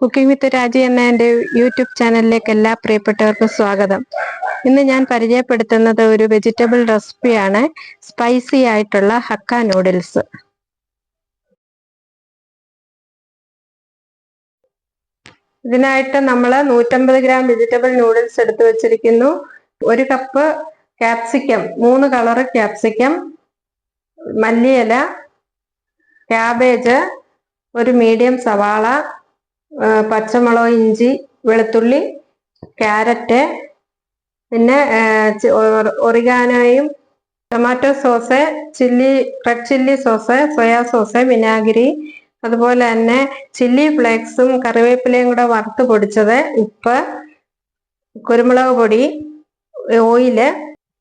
Cooking വിത്ത് രാജി എന്ന എന്റെ യൂട്യൂബ് ചാനലിലേക്ക് എല്ലാ പ്രിയപ്പെട്ടവർക്കും സ്വാഗതം. ഇന്ന് ഞാൻ പരിചയപ്പെടുത്തുന്നത് ഒരു വെജിറ്റബിൾ റെസിപ്പിയാണ് സ്പൈസി ആയിട്ടുള്ള ഹക്ക നൂഡിൽസ്. ഇതിനായിട്ട് നമ്മൾ നൂറ്റമ്പത് ഗ്രാം വെജിറ്റബിൾ നൂഡിൽസ് എടുത്തു വെച്ചിരിക്കുന്നു. ഒരു കപ്പ് ക്യാപ്സിക്കം മൂന്ന് കളറ് ക്യാപ്സിക്കം മല്ലിയില ക്യാബേജ് ഒരു മീഡിയം സവാള പച്ചമുളക് ഇഞ്ചി വെളുത്തുള്ളി ക്യാരറ്റ് പിന്നെ ഒറിഗാനോയും tomato sauce chilli red chilli sauce soya sauce വിനാഗിരി അതുപോലെ തന്നെ ചില്ലി ഫ്ലേക്സും കറിവേപ്പിലയും കൂടെ വറുത്ത് പൊടിച്ചത് ഉപ്പ് കുരുമുളക് പൊടി ഓയിൽ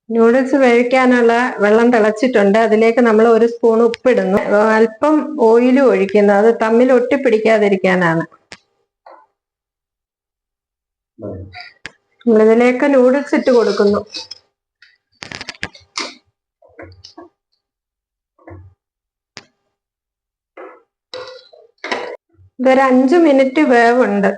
നൂഡിൽസ് വേവിക്കാനുള്ള വെള്ളം തിളച്ചിട്ടുണ്ട്. അതിലേക്ക് നമ്മൾ ഒരു സ്പൂൺ ഉപ്പിടുന്നു. അല്പം ഓയിലും ഒഴിക്കുന്നു. അത് തമ്മിൽ ഒട്ടിപ്പിടിക്കാതിരിക്കാനാണ്. നമ്മളിതിലേക്ക് നൂഡിൽസ് ഇട്ട് കൊടുക്കുന്നു. ഇതൊരു അഞ്ചു മിനിറ്റ് വേവുണ്ട്.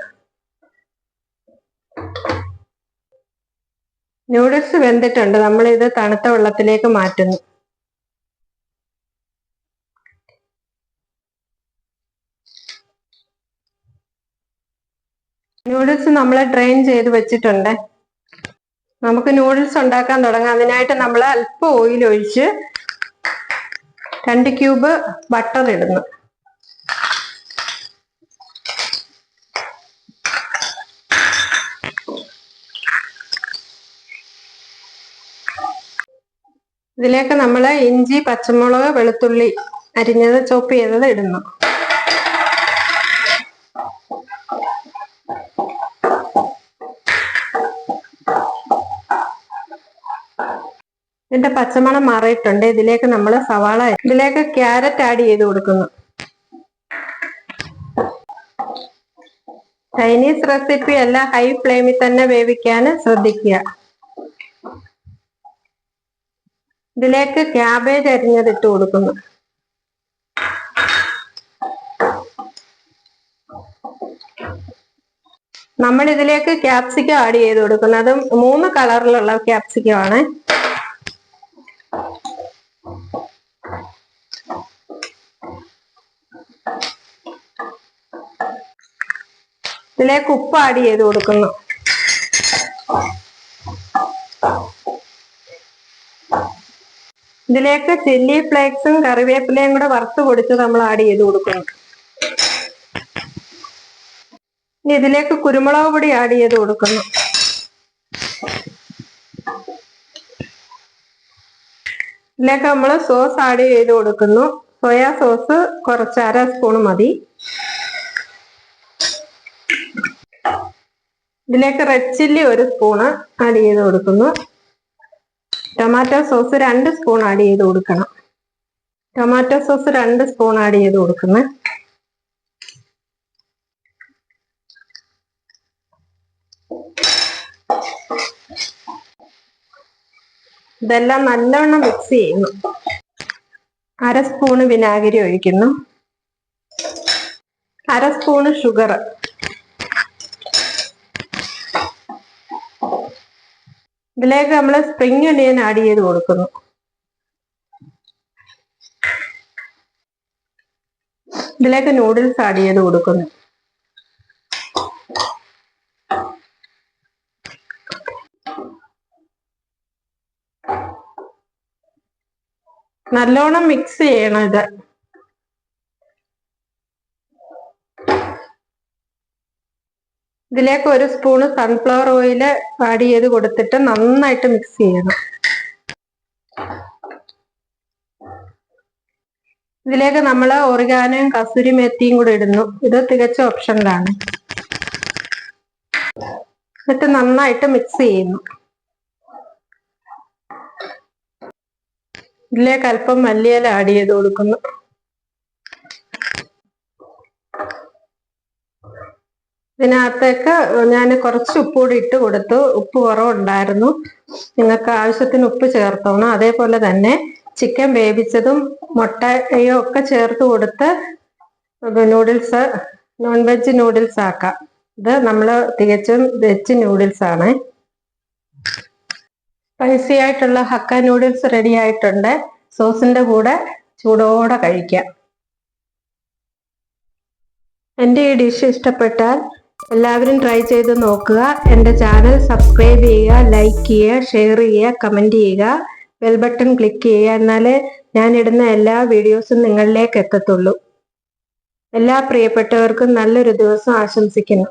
നൂഡിൽസ് വെന്തിട്ടുണ്ട്. നമ്മൾ ഇത് തണുത്ത വെള്ളത്തിലേക്ക് മാറ്റുന്നു. നൂഡിൽസ് നമ്മൾ ഡ്രെയിൻ ചെയ്ത് വെച്ചിട്ടുണ്ട്. നമുക്ക് നൂഡിൽസ് ഉണ്ടാക്കാൻ തുടങ്ങാം. അതിനായിട്ട് നമ്മൾ അല്പം ഓയിൽ ഒഴിച്ച് രണ്ട് ക്യൂബ് ബട്ടർ ഇടുന്നു. ഇതിലേക്ക് നമ്മൾ ഇഞ്ചി പച്ചമുളക് വെളുത്തുള്ളി അരിഞ്ഞത് ചോപ്പ് ചെയ്തത് ഇടുന്നു. ഇതിന്റെ പച്ചമണം മാറിയിട്ടുണ്ട്. ഇതിലേക്ക് നമ്മൾ സവാള ഇതിലേക്ക് ക്യാരറ്റ് ആഡ് ചെയ്ത് കൊടുക്കുന്നു. ചൈനീസ് റെസിപ്പി അല്ല ഹൈ ഫ്ലെയിമിൽ തന്നെ വേവിക്കാൻ ശ്രദ്ധിക്കുക. ഇതിലേക്ക് ക്യാബേജ് അരിഞ്ഞത് ഇട്ട് കൊടുക്കുന്നു. നമ്മൾ ഇതിലേക്ക് ക്യാപ്സിക്കം ആഡ് ചെയ്ത് കൊടുക്കുന്നു അതും മൂന്ന് കളറിലുള്ള ക്യാപ്സിക്കം ഇതിലേക്ക് ഉപ്പ് ആഡ് ചെയ്ത് കൊടുക്കുന്നു. ഇതിലേക്ക് ചില്ലി ഫ്ലേക്സും കറിവേപ്പിലയും കൂടെ വറുത്ത് പൊടിച്ച് നമ്മൾ ആഡ് ചെയ്ത് കൊടുക്കുന്നു. ഇനി ഇതിലേക്ക് കുരുമുളക് പൊടി ആഡ് ചെയ്ത് കൊടുക്കുന്നു. ഇതിലേക്ക് നമ്മൾ സോസ് ആഡ് ചെയ്ത് കൊടുക്കുന്നു. സോയാ സോസ് കുറച്ച് അര സ്പൂൺ മതി. ഇതിലേക്ക് റെഡ് ചില്ലി ഒരു സ്പൂണ് ആഡ് ചെയ്ത് കൊടുക്കുന്നു. ടൊമാറ്റോ സോസ് രണ്ട് സ്പൂൺ ആഡ് ചെയ്ത് കൊടുക്കണം. ടൊമാറ്റോ സോസ് രണ്ട് സ്പൂൺ ആഡ് ചെയ്ത് കൊടുക്കുന്നു. ഇതെല്ലാം നല്ലവണ്ണം മിക്സ് ചെയ്യുന്നു. അര സ്പൂണ് വിനാഗിരി ഒഴിക്കുന്നു. അര സ്പൂണ് ഷുഗർ ഇതിലേക്ക് നമ്മൾ സ്പ്രിംഗ് ഒനിയൻ ആഡ് ചെയ്ത് കൊടുക്കുന്നു. ഇതിലേക്ക് നൂഡിൽസ് ആഡ് ചെയ്ത് കൊടുക്കുന്നു. നല്ലോണം മിക്സ് ചെയ്യണം ഇത്. ഇതിലേക്ക് ഒരു സ്പൂണ് സൺഫ്ലവർ ഓയിൽ ആഡ് ചെയ്ത് കൊടുത്തിട്ട് നന്നായിട്ട് മിക്സ് ചെയ്യണം. ഇതിലേക്ക് നമ്മൾ ഒറിഗാനയും കസൂരി മെത്തിയും കൂടെ ഇടുന്നു. ഇത് തികച്ച ഓപ്ഷനിലാണ് എന്നിട്ട് നന്നായിട്ട് മിക്സ് ചെയ്യുന്നു. ഇതിലേക്ക് അല്പം മല്ലിയില ആഡ് ചെയ്ത് കൊടുക്കുന്നു. ഇതിനകത്തേക്ക് ഞാൻ കുറച്ച് ഉപ്പ് കൂടി ഇട്ട് കൊടുത്തു. ഉപ്പ് കുറവുണ്ടായിരുന്നു. നിങ്ങൾക്ക് ആവശ്യത്തിന് ഉപ്പ് ചേർത്തോണം. അതേപോലെ തന്നെ ചിക്കൻ വേവിച്ചതും മുട്ടയോ ഒക്കെ ചേർത്ത് കൊടുത്ത് നൂഡിൽസ് നോൺ വെജ് നൂഡിൽസ് ആക്കാം. ഇത് നമ്മൾ തികച്ചും വെജ് നൂഡിൽസ് ആണ്. സ്പൈസി ആയിട്ടുള്ള ഹക്ക നൂഡിൽസ് റെഡി ആയിട്ടുണ്ട്. സോസിന്റെ കൂടെ ചൂടോടെ കഴിക്കാം. എന്റെ ഈ ഡിഷ് ഇഷ്ടപ്പെട്ടാൽ എല്ലാവരും ട്രൈ ചെയ്ത് നോക്കുക. എന്റെ ചാനൽ സബ്സ്ക്രൈബ് ചെയ്യുക ലൈക്ക് ചെയ്യുക ഷെയർ ചെയ്യുക കമന്റ് ചെയ്യുക. ബെൽ ബട്ടൺ ക്ലിക്ക് ചെയ്യുക എന്നാലേ ഞാൻ ഇടുന്ന എല്ലാ വീഡിയോസും നിങ്ങളിലേക്ക് എത്തത്തുള്ളൂ. എല്ലാ പ്രിയപ്പെട്ടവർക്കും നല്ലൊരു ദിവസം ആശംസിക്കുന്നു.